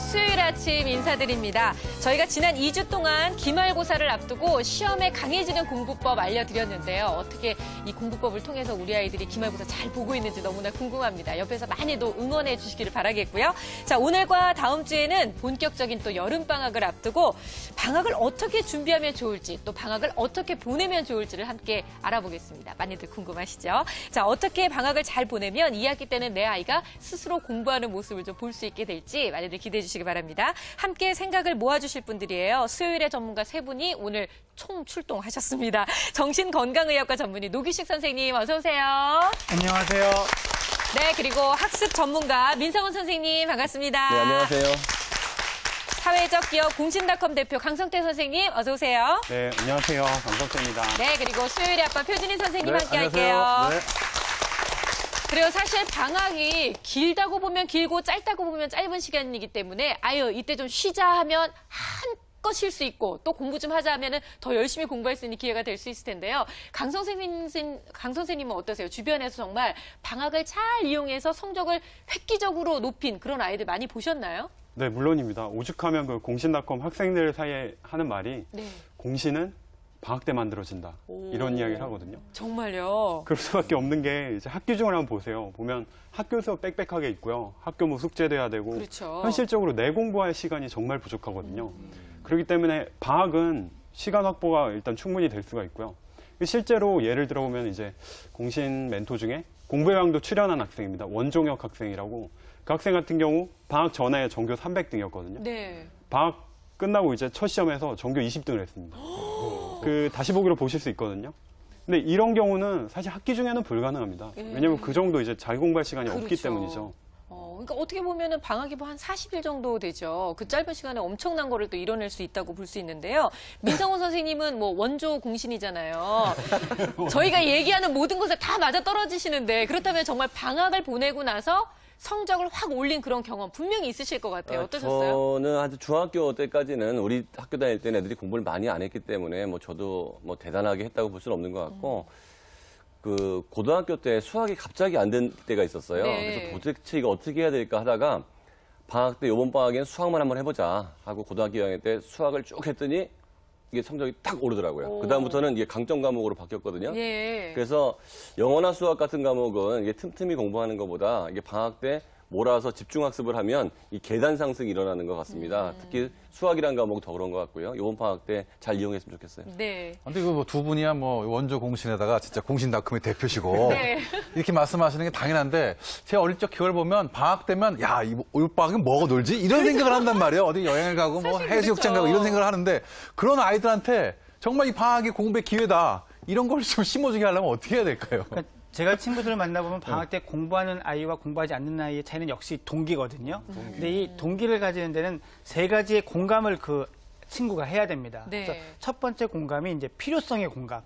수요일 아침 인사드립니다. 저희가 지난 2주 동안 기말고사를 앞두고 시험에 강해지는 공부법 알려드렸는데요. 어떻게 이 공부법을 통해서 우리 아이들이 기말고사 잘 보고 있는지 너무나 궁금합니다. 옆에서 많이도 응원해 주시기를 바라겠고요. 자, 오늘과 다음 주에는 본격적인 또 여름방학을 앞두고 방학을 어떻게 준비하면 좋을지 또 방학을 어떻게 보내면 좋을지를 함께 알아보겠습니다. 많이들 궁금하시죠? 자, 어떻게 방학을 잘 보내면 2학기 때는 내 아이가 스스로 공부하는 모습을 좀 볼 수 있게 될지 많이들 기대해 바랍니다. 함께 생각을 모아주실 분들이에요. 수요일에 전문가 세 분이 오늘 총 출동하셨습니다. 정신건강의학과 전문의 노기식 선생님 어서 오세요. 안녕하세요. 네, 그리고 학습 전문가 민성원 선생님 반갑습니다. 네, 안녕하세요. 사회적 기업 공신닷컴 대표 강성태 선생님 어서 오세요. 네, 안녕하세요. 강석재입니다. 네, 그리고 수요일에 아빠 표진희 선생님 네, 함께 안녕하세요. 할게요. 네. 그리고 사실 방학이 길다고 보면 길고 짧다고 보면 짧은 시간이기 때문에 아유 이때 좀 쉬자 하면 한껏 쉴수 있고 또 공부 좀 하자 하면은 더 열심히 공부할 수 있는 기회가 될 수 있을 텐데요. 강 선생님 강 선생님은 어떠세요? 주변에서 정말 방학을 잘 이용해서 성적을 획기적으로 높인 그런 아이들 많이 보셨나요? 네, 물론입니다. 오죽하면 그 공신닷컴 학생들 사이에 하는 말이 네. 공신은 방학 때 만들어진다. 오. 이런 이야기를 하거든요. 정말요. 그럴 수밖에 없는 게 이제 학교 중을 한번 보세요. 보면 학교 수업 빽빽하게 있고요. 학교 뭐 숙제도 해야 되고 그렇죠. 현실적으로 내 공부할 시간이 정말 부족하거든요. 그렇기 때문에 방학은 시간 확보가 일단 충분히 될 수가 있고요. 실제로 예를 들어보면 이제 공신 멘토 중에 공부요양도 출연한 학생입니다. 원종혁 학생이라고 그 학생 같은 경우 방학 전에 전교 300등이었거든요. 네. 방학 끝나고 이제 첫 시험에서 전교 20등을 했습니다. 그 다시 보기로 보실 수 있거든요. 근데 이런 경우는 사실 학기 중에는 불가능합니다. 왜냐면 그 정도 이제 자기 공부할 시간이 없기 그렇죠. 때문이죠. 어, 그러니까 어떻게 보면은 방학이 뭐 한 40일 정도 되죠. 그 짧은 시간에 엄청난 거를 또 이뤄낼 수 있다고 볼 수 있는데요. 민성원 선생님은 뭐 원조 공신이잖아요. 저희가 얘기하는 모든 것에 다 맞아 떨어지시는데 그렇다면 정말 방학을 보내고 나서 성적을 확 올린 그런 경험 분명히 있으실 것 같아요. 어떠셨어요? 저는 아주 중학교 때까지는 우리 학교 다닐 때는 애들이 공부를 많이 안 했기 때문에 뭐 저도 뭐 대단하게 했다고 볼 수는 없는 것 같고 그 고등학교 때 수학이 갑자기 안 된 때가 있었어요. 네. 그래서 도대체 이거 어떻게 해야 될까 하다가 방학 때 이번 방학엔 수학만 한번 해보자 하고 고등학교 2학년 때 수학을 쭉 했더니 이게 성적이 딱 오르더라고요. 오. 그 다음부터는 이게 강점 과목으로 바뀌었거든요. 예. 그래서 영어나 수학 같은 과목은 이게 틈틈이 공부하는 것보다 이게 방학 때 몰아서 집중 학습을 하면 이 계단 상승이 일어나는 것 같습니다. 특히 수학이란 과목은 더 그런 것 같고요. 이번 방학 때 잘 이용했으면 좋겠어요. 네. 근데 그두 분이야 뭐 원조 공신에다가 진짜 공신닷컴의 대표시고 네. 이렇게 말씀하시는 게 당연한데 제 어릴 적 기억을 보면 방학 되면 야이 올 방학은 뭐하고 놀지 이런 생각을 한단 말이에요. 어디 여행을 가고 뭐 해수욕장 그렇죠. 가고 이런 생각을 하는데 그런 아이들한테 정말 이 방학이 공부의 기회다 이런 걸 좀 심어주게 하려면 어떻게 해야 될까요? 제가 친구들을 만나보면 방학 때 공부하는 아이와 공부하지 않는 아이의 차이는 역시 동기거든요. 근데 이 동기를 가지는 데는 세 가지의 공감을 그 친구가 해야 됩니다. 네. 그래서 첫 번째 공감이 이제 필요성의 공감.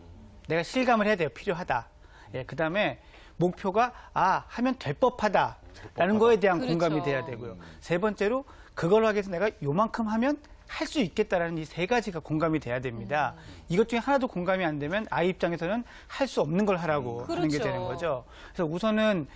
내가 실감을 해야 돼요. 필요하다. 예, 그 다음에 목표가 아 하면 될 법하다라는 거에 대한 그렇죠. 공감이 돼야 되고요. 세 번째로 그걸 하기 위해서 내가 요만큼 하면 할 수 있겠다라는 이 세 가지가 공감이 돼야 됩니다. 이것 중에 하나도 공감이 안 되면 아이 입장에서는 할 수 없는 걸 하라고 하는 게 그렇죠. 되는 거죠. 그래서 우선은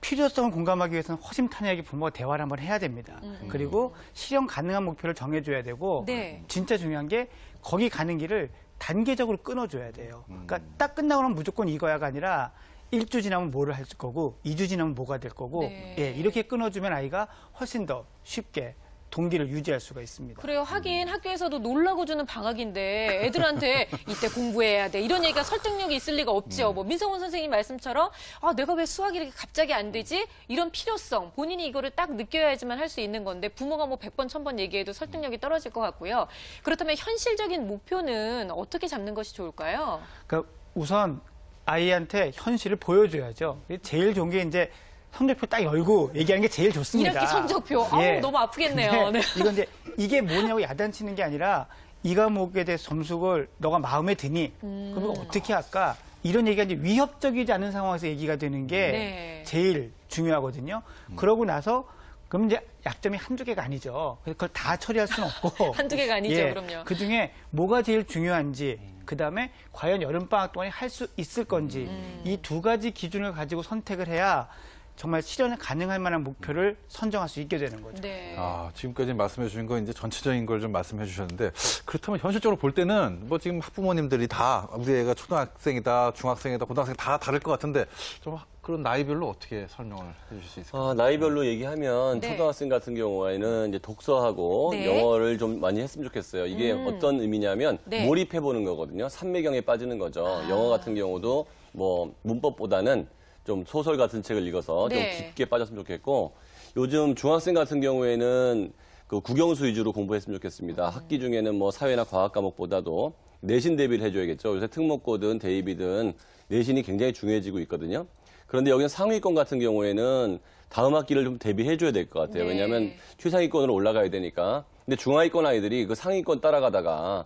필요성을 공감하기 위해서는 허심탄회하게 부모가 대화를 한번 해야 됩니다. 그리고 실현 가능한 목표를 정해줘야 되고 네. 진짜 중요한 게 거기 가는 길을 단계적으로 끊어줘야 돼요. 그러니까 딱 끝나고 나면 무조건 이거야가 아니라 일주 지나면 뭐를 할 거고 이 주 지나면 뭐가 될 거고 네. 예, 이렇게 끊어주면 아이가 훨씬 더 쉽게 동기를 유지할 수가 있습니다. 그래요. 하긴 학교에서도 놀라고 주는 방학인데 애들한테 이때 공부해야 돼. 이런 얘기가 설득력이 있을 리가 없죠. 뭐 민성훈 선생님 말씀처럼 아, 내가 왜 수학이 이렇게 갑자기 안 되지? 이런 필요성. 본인이 이거를 딱 느껴야지만 할 수 있는 건데 부모가 뭐 100번, 1000번 얘기해도 설득력이 떨어질 것 같고요. 그렇다면 현실적인 목표는 어떻게 잡는 것이 좋을까요? 그러니까 우선 아이한테 현실을 보여줘야죠. 제일 좋은 게 이제 성적표 딱 열고 얘기하는 게 제일 좋습니다. 이렇게 성적표. 아우, 너무 아프겠네요. 네. 이건 이제 이게 뭐냐고 야단치는 게 아니라 이 과목에 대해 점수를 너가 마음에 드니 음. 그럼 어떻게 할까? 이런 얘기가 이제 위협적이지 않은 상황에서 얘기가 되는 게 네. 제일 중요하거든요. 그러고 나서 그럼 이제 약점이 한두 개가 아니죠. 그걸 다 처리할 수는 없고. 한두 개가 아니죠, 그럼요. 그 중에 뭐가 제일 중요한지, 그 다음에 과연 여름방학 동안에 할 수 있을 건지, 음. 이두 가지 기준을 가지고 선택을 해야 정말 실현 가능할 만한 목표를 선정할 수 있게 되는 거죠. 네. 아, 지금까지 말씀해 주신 건 이제 전체적인 걸 좀 말씀해 주셨는데 그렇다면 현실적으로 볼 때는 뭐 지금 학부모님들이 다 우리 애가 초등학생이다, 중학생이다, 고등학생 다 다를 것 같은데 좀 그런 나이별로 어떻게 설명을 해 주실 수 있을까요? 아, 나이별로 얘기하면 네. 초등학생 같은 경우에는 이제 독서하고 네. 영어를 좀 많이 했으면 좋겠어요. 이게 음. 어떤 의미냐면 네. 몰입해 보는 거거든요. 삼매경에 빠지는 거죠. 아. 영어 같은 경우도 뭐 문법보다는 좀 소설 같은 책을 읽어서 네. 좀 깊게 빠졌으면 좋겠고 요즘 중학생 같은 경우에는 그 국영수 위주로 공부했으면 좋겠습니다. 학기 중에는 뭐 사회나 과학 과목보다도 내신 대비를 해줘야겠죠. 요새 특목고든 대입이든 내신이 굉장히 중요해지고 있거든요. 그런데 여기는 상위권 같은 경우에는 다음 학기를 좀 대비해줘야 될 것 같아요. 네. 왜냐하면 최상위권으로 올라가야 되니까. 근데 중하위권 아이들이 그 상위권 따라가다가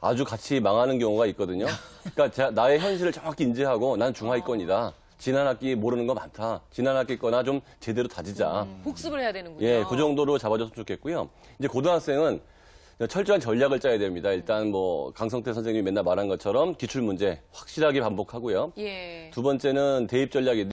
아주 같이 망하는 경우가 있거든요. 그러니까 자- 나의 현실을 정확히 인지하고 난 중하위권이다. 지난 학기 모르는 거 많다. 지난 학기 거나 좀 제대로 다지자. 복습을 해야 되는군요. 예, 그 정도로 잡아줬으면 좋겠고요. 이제 고등학생은 철저한 전략을 짜야 됩니다. 일단 뭐 강성태 선생님이 맨날 말한 것처럼 기출 문제 확실하게 반복하고요. 예. 두 번째는 대입 전략이